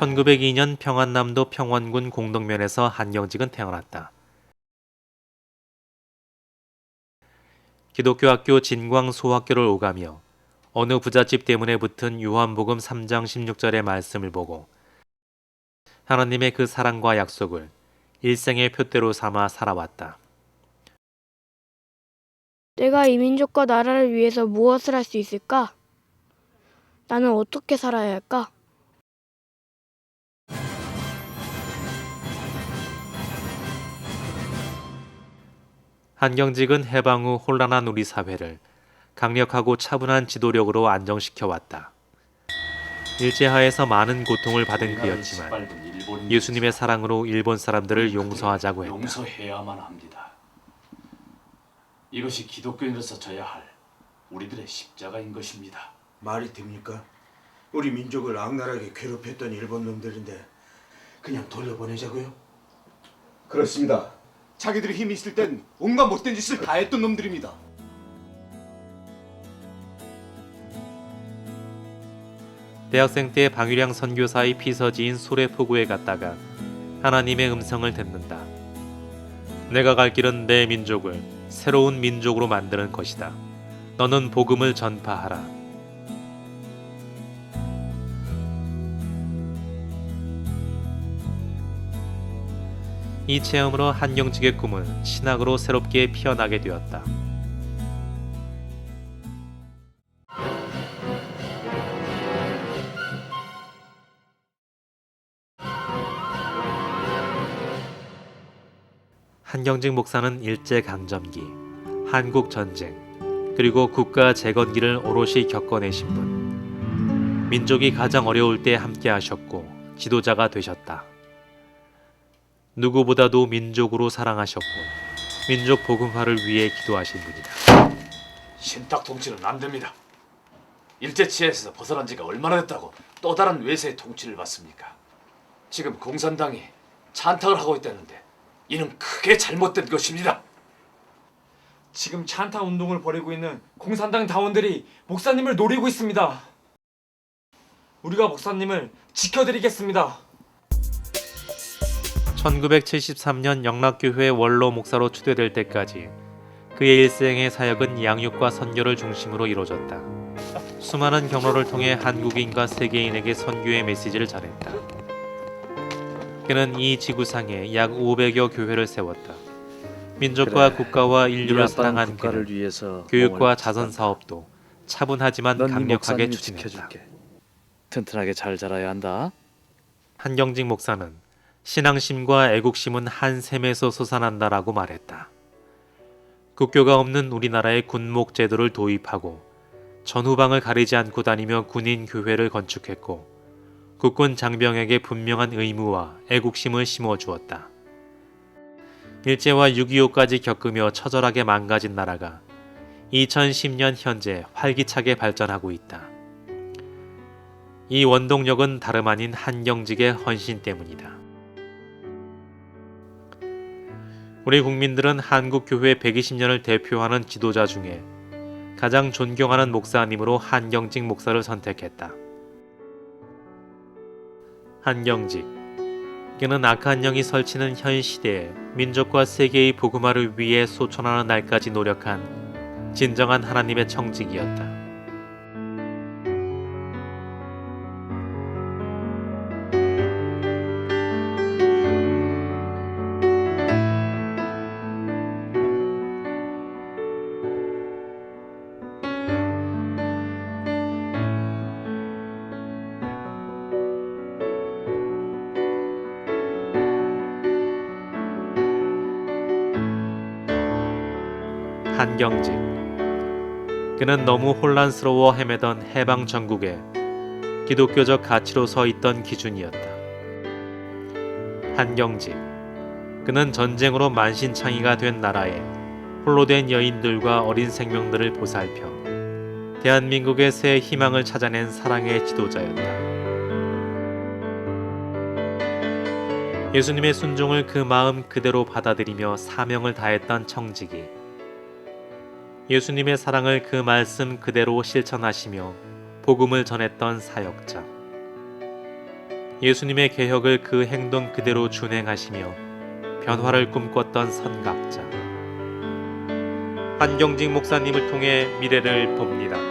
1902년 평안남도 평원군 공덕면에서 한경직은 태어났다. 기독교 학교 진광 소학교를 오가며 어느 부잣집 때문에 붙은 요한복음 3장 16절의 말씀을 보고 하나님의 그 사랑과 약속을 일생의 표대로 삼아 살아왔다. 내가 이 민족과 나라를 위해서 무엇을 할 수 있을까? 나는 어떻게 살아야 할까? 한경직은 해방 후 혼란한 우리 사회를 강력하고 차분한 지도력으로 안정시켜 왔다. 일제하에서 많은 고통을 받은 그였지만 예수님의 사랑으로 일본 사람들을 용서하자고 했다. 용서해야만 합니다. 이것이 기독교인으로서 져야 할 우리들의 십자가인 것입니다. 말이 됩니까? 우리 민족을 악랄하게 괴롭혔던 일본 놈들인데 그냥 돌려보내자고요? 그렇습니다. 자기들이 힘이 있을 땐 온갖 못된 짓을 다 했던 놈들입니다. 대학생 때 방위량 선교사의 피서지인 소래포구에 갔다가 하나님의 음성을 듣는다. 내가 갈 길은 내 민족을 새로운 민족으로 만드는 것이다. 너는 복음을 전파하라. 이 체험으로 한경직의 꿈은 신학으로 새롭게 피어나게 되었다. 한경직 목사는 일제 강점기, 한국 전쟁, 그리고 국가 재건기를 오롯이 겪어내신 분. 민족이 가장 어려울 때 함께 하셨고 지도자가 되셨다. 누구보다도 민족으로 사랑하셨고 민족 복음화를 위해 기도하신 분이다. 신탁 통치는 안 됩니다. 일제 치하에서 벗어난 지가 얼마나 됐다고 또 다른 외세의 통치를 받습니까? 지금 공산당이 찬탁을 하고 있다는데 이는 크게 잘못된 것입니다. 지금 찬타 운동을 벌이고 있는 공산당 당원들이 목사님을 노리고 있습니다. 우리가 목사님을 지켜드리겠습니다. 1973년 영락교회 원로 목사로 추대될 때까지 그의 일생의 사역은 양육과 선교를 중심으로 이루어졌다. 수많은 경로를 통해 한국인과 세계인에게 선교의 메시지를 전했다. 그는 이 지구상에 약 500여 교회를 세웠다. 민족과 그래. 국가와 이 인류를 사랑한 그는 위해서 교육과 자선. 사업도 차분하지만 강력하게 추진했다. 튼튼하게 잘 자라야 한다. 한경직 목사는 신앙심과 애국심은 한 셈에서 솟아난다라고 말했다. 국교가 없는 우리나라의 군목 제도를 도입하고 전후방을 가리지 않고 다니며 군인 교회를 건축했고 국군 장병에게 분명한 의무와 애국심을 심어 주었다. 일제와 6.25까지 겪으며 처절하게 망가진 나라가 2010년 현재 활기차게 발전하고 있다. 이 원동력은 다름 아닌 한경직의 헌신 때문이다. 우리 국민들은 한국 교회 120년을 대표하는 지도자 중에 가장 존경하는 목사님으로 한경직 목사를 선택했다. 한경직 그는 악한 영이 설치는 현 시대에 민족과 세계의 복음화를 위해 소천하는 날까지 노력한 진정한 하나님의 청직이었다. 한경직 그는 너무 혼란스러워 헤매던 해방 전국에 기독교적 가치로 서 있던 기준이었다. 한경직 그는 전쟁으로 만신창이가 된 나라에 홀로 된 여인들과 어린 생명들을 보살펴 대한민국의 새 희망을 찾아낸 사랑의 지도자였다. 예수님의 순종을 그 마음 그대로 받아들이며 사명을 다했던 청직이 예수님의 사랑을 그 말씀 그대로 실천하시며 복음을 전했던 사역자. 예수님의 개혁을 그 행동 그대로 준행하시며 변화를 꿈꿨던 선각자 한경직 목사님을 통해 미래를 봅니다.